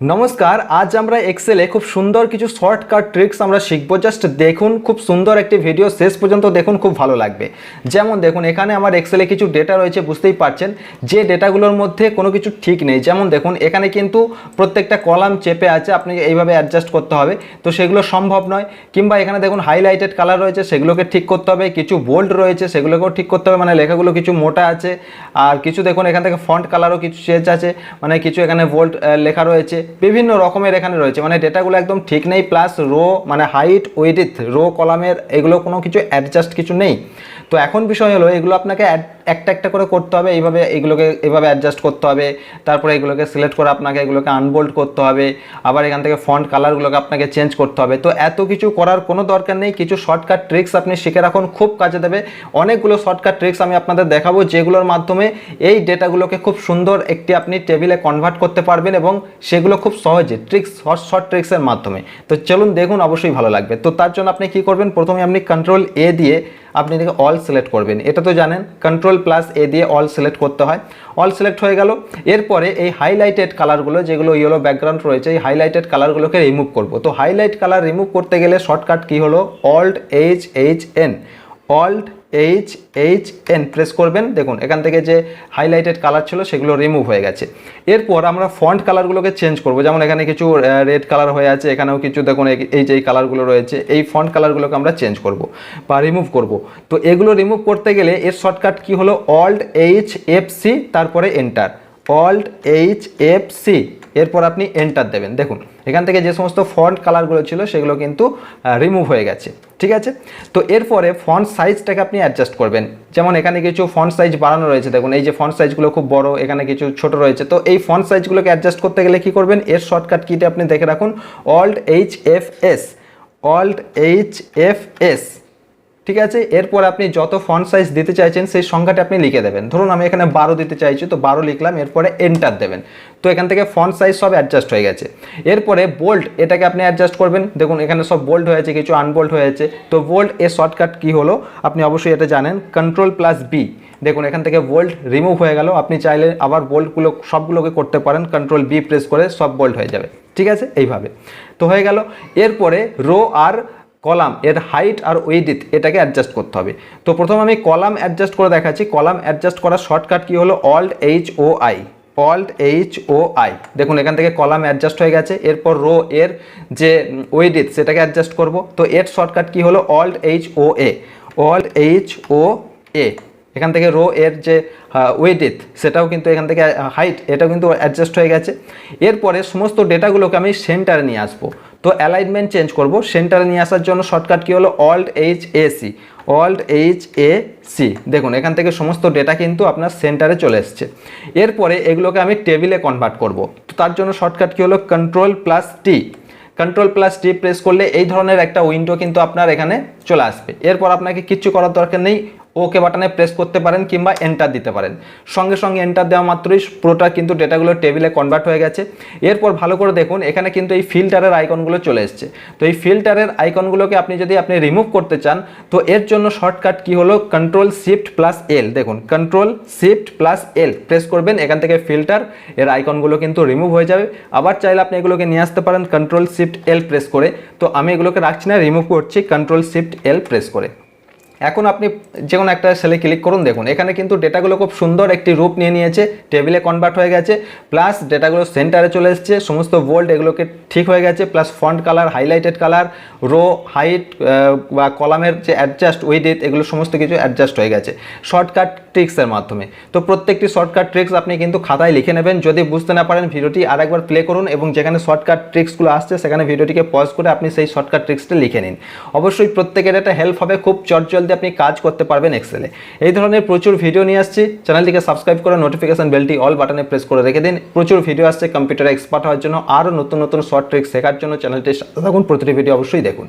নমস্কার, আজ আমরা এক্সেলে খুব সুন্দর কিছু শর্টকাট ট্রিক্স আমরা শিখব। জাস্ট দেখুন, খুব সুন্দর একটি ভিডিও শেষ পর্যন্ত দেখুন, খুব ভালো লাগবে। যেমন দেখুন, এখানে আমার এক্সেলে কিছু ডেটা রয়েছে, বুঝতেই পারছেন। যে ডেটাগুলোর মধ্যে কোনো কিছু ঠিক নেই, যেমন দেখুন, এখানে কিন্তু প্রত্যেকটা কলাম চেপে আছে, আপনি এইভাবে অ্যাডজাস্ট করতে হবে। তো সেগুলো সম্ভব নয়। কিংবা এখানে দেখুন হাইলাইটেড কালার রয়েছে, সেগুলোকে ঠিক করতে হবে। কিছু বোল্ড রয়েছে, সেগুলোকেও ঠিক করতে হবে। মানে লেখাগুলো কিছু মোটা আছে। আর কিছু দেখুন, এখান থেকে ফন্ট কালারও কিছু চেঞ্জ আছে। মানে কিছু এখানে বোল্ড লেখা রয়েছে। বিভিন্ন রকমের এখানে রয়েছে। মানে ডেটাগুলো একদম ঠিক নেই প্লাস রো মানে হাইট ওয়েডিথ রো কলামের এগুলো কোনো কিছু অ্যাডজাস্ট কিছু নেই। তো এখন বিষয় হলো, এগুলো আপনাকে একটা একটা করে করতে হবে, এইভাবে এগুলোকে, এভাবে অ্যাডজাস্ট করতে হবে, তারপরে এগুলোকে সিলেক্ট করে আপনাকে এগুলোকে আনবোল্ড করতে হবে, আবার এখান থেকে ফন্ট কালারগুলোকে আপনাকে চেঞ্জ করতে হবে। তো এত কিছু করার কোনো দরকার নেই, কিছু শর্টকাট ট্রিক্স আপনি শিখে রাখুন, খুব কাজে দেবে। অনেকগুলো শর্টকাট ট্রিক্স আমি আপনাদের দেখাবো, যেগুলোর মাধ্যমে এই ডেটাগুলোকে খুব সুন্দর একটি আপনি টেবিলে কনভার্ট করতে পারবেন এবং সেগুলো খুব সহজে ট্রিক্স শর্ট শর্ট ট্রিক্সের মাধ্যমে। তো চলুন দেখুন, অবশ্যই ভালো লাগবে। তো তার জন্য আপনি কি করবেন? প্রথমে আপনি কন্ট্রোল এ দিয়ে আপনি এটাকে অল সিলেক্ট করবেন। এটা তো জানেন কন্ট্রোল প্লাস এ দিয়ে অল সিলেক্ট করতে হয়। অল সিলেক্ট হয়ে গেল। এরপরে এই হাইলাইটেড কালারগুলো যেগুলো ইয়েলো ব্যাকগ্রাউন্ড রয়েছে, এই হাইলাইটেড কালারগুলোকে রিমুভ করব। তো হাইলাইট কালার রিমুভ করতে গেলে শর্টকাট কী হলো? Alt H H N alt H H N press করবেন। দেখুন, এখান থেকে যে হাইলাইটেড কালার ছিল সেগুলো রিমুভ হয়ে গেছে। এরপর আমরা ফন্ট কালারগুলোকে চেঞ্জ করব। যেমন এখানে কিছু রেড কালার হয়ে আছে, এখানেও কিছু দেখুন, এই যে এই কালারগুলো রয়েছে, এই ফন্ট কালারগুলোকে আমরা চেঞ্জ করব বা রিমুভ করব। তো এগুলো রিমুভ করতে গেলে এর শর্টকাট কি হলো? অল্ট এইচ এফ সি তারপরে enter alt H F C. এরপর আপনি এন্টার দেবেন। দেখুন, এখান থেকে যে সমস্ত ফন্ট কালারগুলো ছিল সেগুলো কিন্তু রিমুভ হয়ে গেছে। ঠিক আছে? তো এরপরে ফন্ট সাইজটাকে আপনি অ্যাডজাস্ট করবেন। যেমন এখানে কিছু ফন্ট সাইজ বাড়ানো রয়েছে। দেখুন, এই যে ফন্ট সাইজগুলো খুব বড়, এখানে কিছু ছোট রয়েছে। তো এই ফন্ট সাইজগুলোকে অ্যাডজাস্ট করতে গেলে কি করবেন? এর শর্টকাট কিটা আপনি দেখে রাখুন। Alt H F S alt H F S ঠিক আছে? এরপর আপনি যত ফন্ট সাইজ দিতে চাইছেন, সেই সংখ্যাটা আপনি লিখে দেবেন। ধরুন আমি এখানে বারো দিতে চাইছি, তো বারো লিখলাম, এরপরে এন্টার দেবেন। তো এখান থেকে ফন্ট সাইজ সব অ্যাডজাস্ট হয়ে গেছে। এরপরে বোল্ড এটাকে আপনি অ্যাডজাস্ট করবেন। দেখুন, এখানে সব বোল্ড হয়েছে, কিছু আনবোল্ড হয়েছে। তো বোল্ড এর শর্টকাট কী হলো? আপনি অবশ্যই এটা জানেন। কন্ট্রোল প্লাস বি দেখুন, এখান থেকে বোল্ড রিমুভ হয়ে গেল। আপনি চাইলে আবার বোল্ডগুলো সবগুলোকে করতে পারেন। কন্ট্রোল বি প্রেস করে সব বোল্ড হয়ে যাবে। ঠিক আছে? এইভাবে। তো হয়ে গেল। এরপরে রো আর কলাম, এর হাইট আর ওয়েডিথ এটাকে অ্যাডজাস্ট করতে হবে। তো প্রথম আমি কলাম অ্যাডজাস্ট করে দেখাচ্ছি। কলাম অ্যাডজাস্ট করার শর্টকাট কি হলো? Alt H O I alt H O I দেখুন, এখান থেকে কলাম অ্যাডজাস্ট হয়ে গেছে। এরপর রো এর যে ওয়েডিথ সেটাকে অ্যাডজাস্ট করব। তো এর শর্টকাট কি হলো? Alt H O A alt H O A এখান থেকে রো এর যে ওয়েডিথ সেটাও কিন্তু এখান থেকে হাইট এটাও কিন্তু অ্যাডজাস্ট হয়ে গেছে। এরপরে সমস্ত ডেটাগুলোকে আমি সেন্টারে নিয়ে আসব। তো অ্যালাইনমেন্ট চেঞ্জ করব। সেন্টারে নিয়ে আসার জন্য শর্টকাট কী হলো? Alt H A C alt H A C দেখুন, এখান থেকে সমস্ত ডেটা কিন্তু আপনার সেন্টারে চলে এসছে। এরপরে এগুলোকে আমি টেবিলে কনভার্ট করব। তো তার জন্য শর্টকাট কী হলো? Control plus T control plus T press করলে এই ধরনের একটা উইন্ডো কিন্তু আপনার এখানে চলে আসবে। এরপর আপনাকে কিচ্ছু করার দরকার নেই। ওকে বাটনে প্রেস করতে পারেন কিংবা এন্টার দিতে পারেন। সঙ্গে সঙ্গে এন্টার দেওয়া মাত্রই পুরোটা কিন্তু ডেটাগুলো টেবিলে কনভার্ট হয়ে গেছে। এরপর ভালো করে দেখুন, এখানে কিন্তু এই ফিল্টারের আইকনগুলো চলে এসছে। তো এই ফিল্টারের আইকনগুলোকে আপনি যদি আপনি রিমুভ করতে চান, তো এর জন্য শর্টকাট কি হলো? কন্ট্রোল শিফট প্লাস এল দেখুন control shift plus L press করবেন, এখান থেকে ফিল্টার এর আইকনগুলো কিন্তু রিমুভ হয়ে যাবে। আবার চাইলে আপনি এগুলোকে নিয়ে আসতে পারেন কন্ট্রোল শিফট এল প্রেস করে। তো আমি এগুলোকে রাখছি না রিমুভ করছি কন্ট্রোল শিফট এল প্রেস করে। এখন আপনি যে কোনো একটা সেলে ক্লিক করুন, দেখুন, এখানে কিন্তু ডেটাগুলো খুব সুন্দর একটি রূপ নিয়ে নিয়েছে টেবিলে কনভার্ট হয়ে গেছে প্লাস ডেটাগুলো সেন্টারে চলে এসেছে, সমস্ত ভোল্ট এগুলোকে ঠিক হয়ে গেছে plus font colour highlighted colour row height বা কলামের যে অ্যাডজাস্ট উইডিথ এগুলো সমস্ত কিছু অ্যাডজাস্ট হয়ে গেছে শর্টকাট ট্রিক্সের মাধ্যমে। তো প্রত্যেকটি শর্টকাট ট্রিক্স আপনি কিন্তু খাতায় লিখে নেবেন, যদি বুঝতে না পারেন ভিডিওটি আরেকবার প্লে করুন এবং যেখানে শর্টকাট ট্রিক্সগুলো আসছে, সেখানে ভিডিওটিকে পজ করে আপনি সেই শর্টকাট ট্রিক্সটা লিখে নিন। অবশ্যই প্রত্যেকের একটা হেল্প হবে, খুব চটজলদি আপনি কাজ করতে পারবেন এক্সেলে এই ধরনের প্রচুর ভিডিও নিয়ে আসছি। চ্যানেলটিকে সাবস্ক্রাইব করে নোটিফিকেশন বেলটি অল বাটনে প্রেস করে রেখে দিন। প্রচুর ভিডিও আসছে কম্পিউটারে এক্সপার্ট হওয়ার জন্য। আরও নতুন নতুন শর্ট ট্রিক শেখার জন্য চ্যানেলটি থাকুন। প্রতিটি ভিডিও অবশ্যই দেখুন।